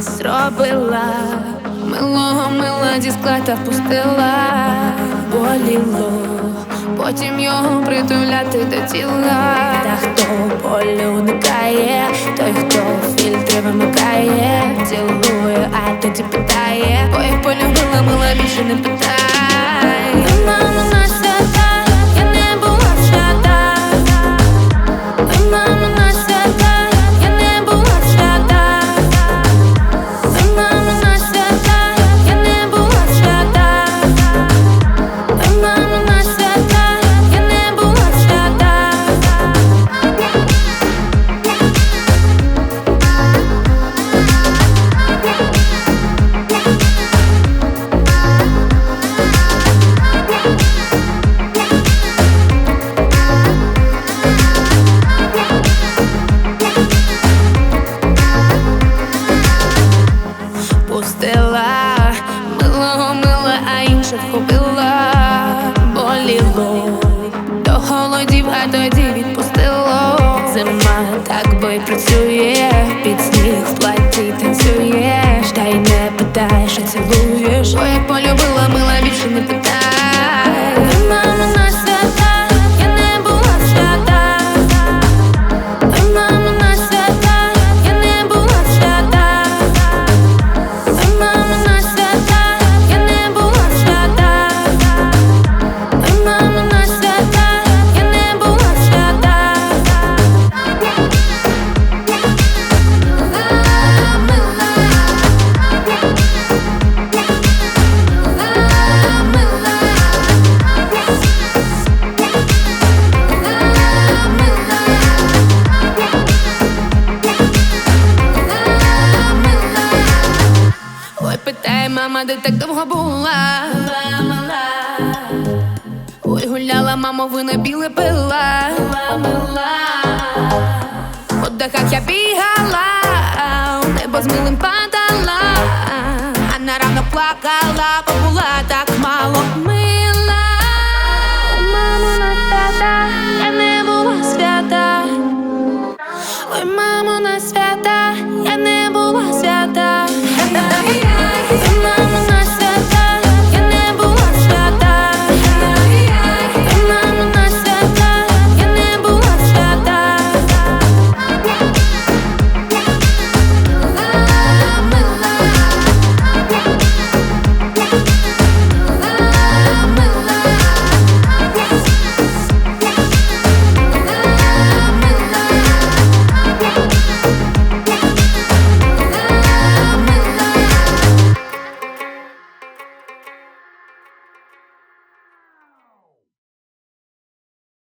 Зробила милого мила зі скла та впустила, боліло, потім його притуляти до тіла. Та хто болю уникає, той, хто фільтри вимикає, цілує, а тоді питає, бо як полюбила, мила більше не питає. А інших боліло, до холодів, а тоді відпустило. Зима так бо й працює, під сніг в платі танцюєш, та й не питаєш, а цілуєш. О, як полюбила, мама, де довго була. Ой, гуляла, мамо, вино біле пила. По дахах я бігала, небо з милим падала, а на ранок плакала, бо була так мало мила. Мамо, на свята, я не була свята. Ой, мамо, на свята,